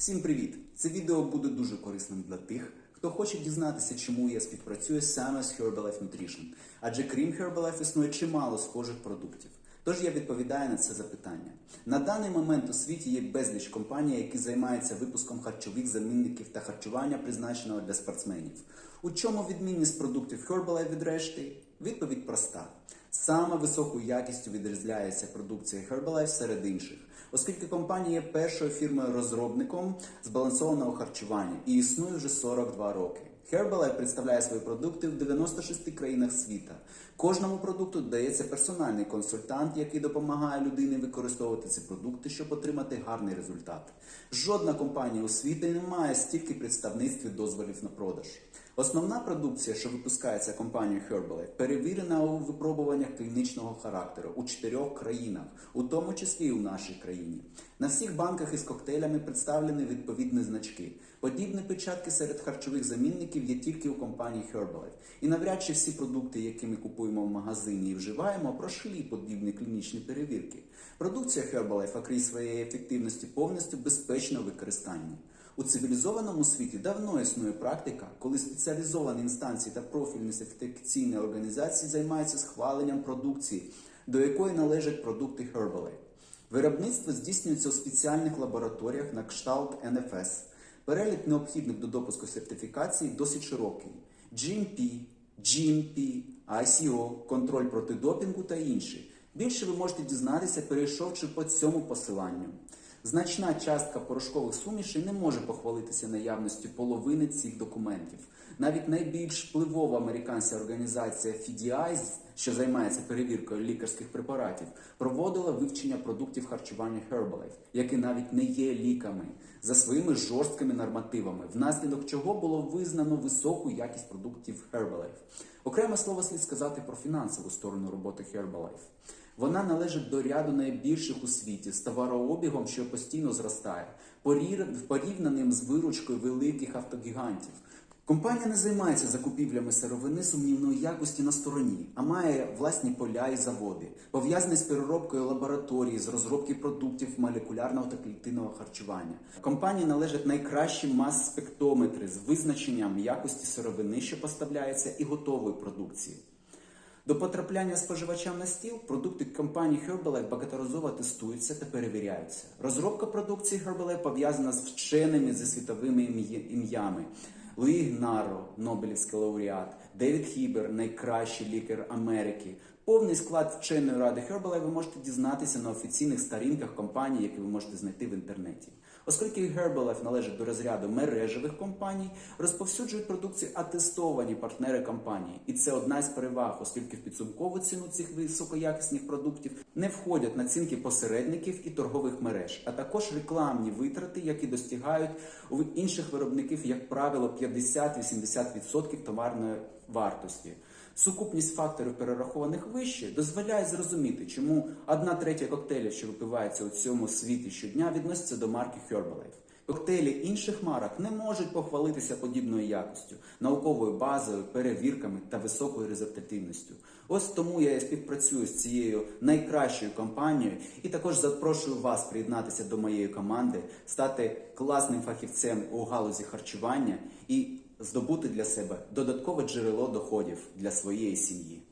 Всім привіт! Це відео буде дуже корисним для тих, хто хоче дізнатися, чому я співпрацюю саме з Herbalife Nutrition. Адже крім Herbalife існує чимало схожих продуктів. Тож я відповідаю на це запитання. На даний момент у світі є безліч компаній, які займаються випуском харчових замінників та харчування, призначеного для спортсменів. У чому відмінність продуктів Herbalife від решти? Відповідь проста. Саме високою якістю відрізняється продукція Herbalife серед інших, оскільки компанія є першою фірмою-розробником збалансованого харчування і існує вже 42 роки. Herbalife представляє свої продукти в 96 країнах світа. Кожному продукту дається персональний консультант, який допомагає людині використовувати ці продукти, щоб отримати гарний результат. Жодна компанія у світі не має стільки представництв і дозволів на продаж. Основна продукція, що випускається компанією Herbalife, перевірена у випробуваннях клінічного характеру у чотирьох країнах, у тому числі і у нашій країні. На всіх банках із коктейлями представлені відповідні значки. Подібні печатки серед харчових замінників є тільки у компанії Herbalife. І навряд чи всі продукти, які ми купуємо в магазині і вживаємо, пройшли подібні клінічні перевірки. Продукція Herbalife, окрім своєї ефективності, повністю безпечна у використанні. У цивілізованому світі давно існує практика, коли спеціалізовані інстанції та профільні сертифікаційні організації займаються схваленням продукції, до якої належать продукти Herbalife. Виробництво здійснюється у спеціальних лабораторіях на кшталт НФС. Перелік необхідних до допуску сертифікації досить широкий: GMP, GMP, ICO, контроль проти допінгу та інші. Більше ви можете дізнатися, перейшовши по цьому посиланню. Значна частка порошкових сумішей не може похвалитися наявністю половини цих документів. Навіть найбільш впливова американська організація FDI, що займається перевіркою лікарських препаратів, проводила вивчення продуктів харчування Herbalife, які навіть не є ліками, за своїми жорсткими нормативами, внаслідок чого було визнано високу якість продуктів Herbalife. Окреме слово слід сказати про фінансову сторону роботи Herbalife. Вона належить до ряду найбільших у світі з товарообігом, що постійно зростає, порів- порівняним з виручкою великих автогігантів. Компанія не займається закупівлями сировини сумнівної якості на стороні, а має власні поля і заводи, пов'язані з переробкою лабораторії, з розробки продуктів молекулярного та клітинного харчування. Компанії належать найкращі мас-спектометри з визначенням якості сировини, що поставляється, і готової продукції. До потрапляння споживачам на стіл продукти компанії Herbalife багаторазово тестуються та перевіряються. Розробка продукції Herbalife пов'язана з вченими зі світовими ім'ями. Луї Гнаро, Нобелівський лауреат, Девід Хібер, найкращий лікар Америки. Повний склад вченої ради Herbalife ви можете дізнатися на офіційних сторінках компанії, які ви можете знайти в інтернеті. Оскільки Herbalife належить до розряду мережевих компаній, розповсюджують продукцію атестовані партнери компанії. І це одна із переваг, оскільки в підсумкову ціну цих високоякісних продуктів не входять націнки посередників і торгових мереж, а також рекламні витрати, які достигають у інших виробників, як правило, 50-80% товарної вартості. Сукупність факторів, перерахованих вище, дозволяє зрозуміти, чому одна третя коктейлів, що випивається у цьому світі щодня, відноситься до марки Herbalife. Коктейлі інших марок не можуть похвалитися подібною якістю, науковою базою, перевірками та високою результативністю. Ось тому я співпрацюю з цією найкращою компанією і також запрошую вас приєднатися до моєї команди, стати класним фахівцем у галузі харчування і здобути для себе додаткове джерело доходів для своєї сім'ї.